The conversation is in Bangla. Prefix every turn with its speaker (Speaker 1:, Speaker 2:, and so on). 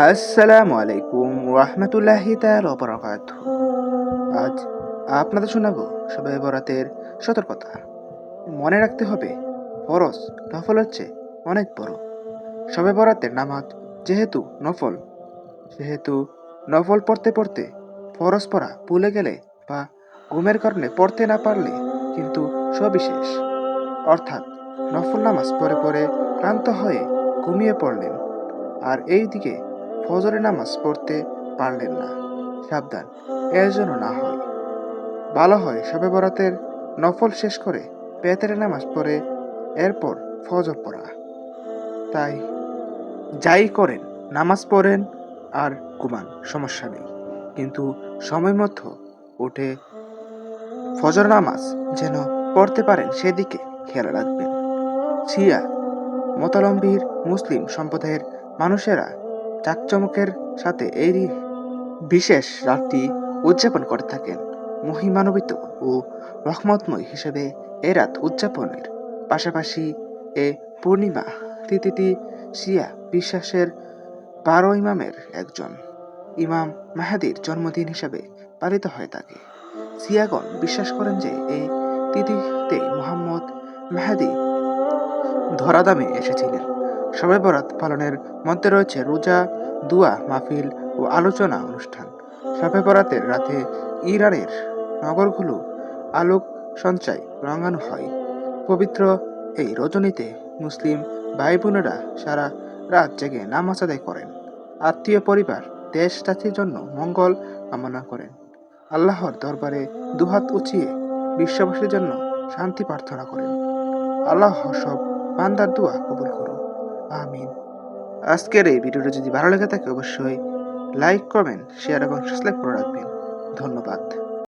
Speaker 1: আসসালামু আলাইকুম রহমতুল্লাহি তালাকাত আজ আপনাদের শোনাবো সবাই বরাতের সতর্কতা। মনে রাখতে হবে, ফরজ নফল হচ্ছে অনেক বড়। সবে বরাতের নামাজ যেহেতু নফল, সেহেতু নফল পড়তে পড়তে ফরজ পড়া ভুলে গেলে বা ঘুমের কারণে পড়তে না পারলে কিন্তু সবিশেষ অর্থাৎ নফল নামাজ পরে পরে ক্লান্ত হয়ে ঘুমিয়ে পড়লেন। আর এই দিকে ফজরের নামাজ পড়তে পারলেন না। সাবধান, এর জন্য না হয়। ভালো হয় সবে বরাতের নফল শেষ করে পেতের নামাজ পড়ে, এরপর ফজর পড়া। তাই যাই করেন, নামাজ পড়েন আর ঘুমান, সমস্যা নেই। কিন্তু সময় মতো উঠে ফজর নামাজ যেন পড়তে পারেন, সেদিকে খেয়াল রাখবেন। শিয়া, মতালম্বীর মুসলিম সম্প্রদায়ের মানুষেরা চাকচমকের সাথে এই বিশেষ রাতটি উদযাপন করে থাকেন মহিমানবিত ও রহমতময় হিসেবে এ রাত উদযাপনের। পাশাপাশি এ পূর্ণিমা তিথিটি শিয়া বিশ্বাসের বারো ইমামের একজন। ইমাম মাহাদির জন্মদিন হিসাবে পালিত হয়ে থাকে। সিয়াগণ বিশ্বাস করেন যে এই তিথিতে মোহাম্মদ মেহাদি ধরাদামে এসেছিলেন। সবে বরাত পালনের মধ্যে রয়েছে রোজা, দুয়া, মাহফিল ও আলোচনা অনুষ্ঠান। সবে বরাতের রাতে ইরানের নগরগুলো আলোক সঞ্চয় রঙানো হয়। পবিত্র এই রজনীতে মুসলিম ভাই বোনেরা সারা রাত জেগে নামাজ আদায় করেন। আত্মীয় পরিবার দেশ জাতির জন্য মঙ্গল কামনা করেন। আল্লাহর দরবারে দুহাত উঁচিয়ে বিশ্ববাসীর জন্য শান্তি প্রার্থনা করেন। আল্লাহ সব বান্দার দোয়া কবুল করুন আমিন। আজকের এই ভিডিওটা যদি ভালো লেগে থাকে, অবশ্যই লাইক, কমেন্ট, শেয়ার এবং সাবস্ক্রাইব করে রাখবেন। ধন্যবাদ।